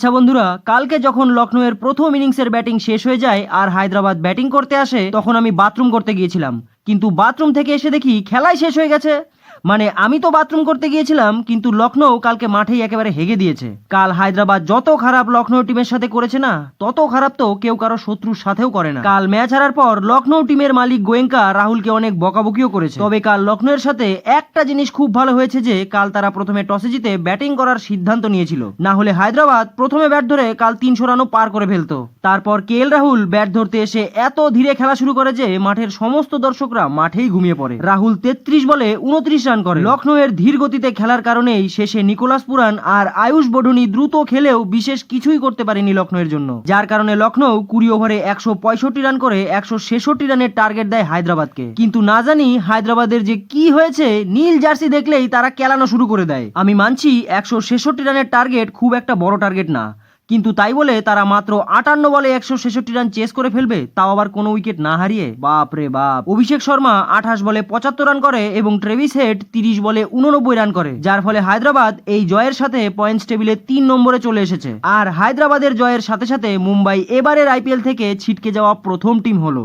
আচ্ছা বন্ধুরা, কালকে যখন লখনৌয়ের প্রথম ইনিংসের ব্যাটিং শেষ হয়ে যায় আর হায়দ্রাবাদ ব্যাটিং করতে আসে, তখন আমি বাথরুম করতে গিয়েছিলাম। কিন্তু বাথরুম থেকে এসে দেখি খেলাই শেষ হয়ে গেছে। মানে আমি তো বাথরুম করতে গিয়েছিলাম, কিন্তু লখনৌ কালকে মাঠেই একেবারে হেগে দিয়েছে। কাল হায়দ্রাবাদ যত খারাপ লখনৌ টিমের সাথে করেছে না, তত খারাপ তো কেউ কারও শত্রুর সাথেও করে না। কাল ম্যাচ হারার পর লখনৌ টিমের মালিক গোয়েঙ্কা রাহুলকে অনেক বকাবকিও করেছে। তবে কাল লখনৌয়ের সাথে একটা জিনিস খুব ভালো হয়েছে যে, কাল তারা প্রথমে টসে জিতে ব্যাটিং করার সিদ্ধান্ত নিয়েছিল। না হলে হায়দ্রাবাদ প্রথমে ব্যাট ধরে কাল তিনশো রানও পার করে ফেলতো। তারপর কে রাহুল ব্যাট ধরতে এসে এত ধীরে খেলা শুরু করে যে, মাঠের সমস্ত দর্শকরা মাঠেই ঘুমিয়ে পড়ে। রাহুল তেত্রিশ বলে উনত্রিশ রান করে লখনৌয়ের ধীর গতিতে খেলার কারণেই শেষে নিকোলাস পুরান আর আয়ুষ বঢুনি দ্রুত খেলেও বিশেষ কিছুই করতে পারেনি লখনৌয়ের জন্য। যার কারণে লখনৌ কুড়ি ওভারে একশো পঁয়ষট্টি রান করে একশো ছেষট্টি রানের টার্গেট দেয় হায়দ্রাবাদকে। কিন্তু না জানি হায়দ্রাবাদের যে কি হয়েছে, নীল জার্সি দেখলেই তারা কেলানো শুরু করে দেয়। আমি মানছি একশো ছেষট্টি রানের টার্গেট খুব একটা বড় টার্গেট না। কিন্তু তাই বলে তারা মাত্র আটান্ন বলে একশো ছেষট্টি রান চেস করে ফেলবে, তাও আবার কোনো উইকেট না হারিয়ে। বাপ রে বাপ। অভিষেক শর্মা আঠাশ বলে পঁচাত্তর রান করে এবং ট্রেভিস হেড তিরিশ বলে উননব্বই রান করে, যার ফলে হায়দ্রাবাদ এই জয়ের সাথে পয়েন্টস টেবিলে তিন নম্বরে চলে এসেছে। আর হায়দ্রাবাদের জয়ের সাথে সাথে মুম্বাই এবারের আইপিএল থেকে ছিটকে যাওয়া প্রথম টিম হলো।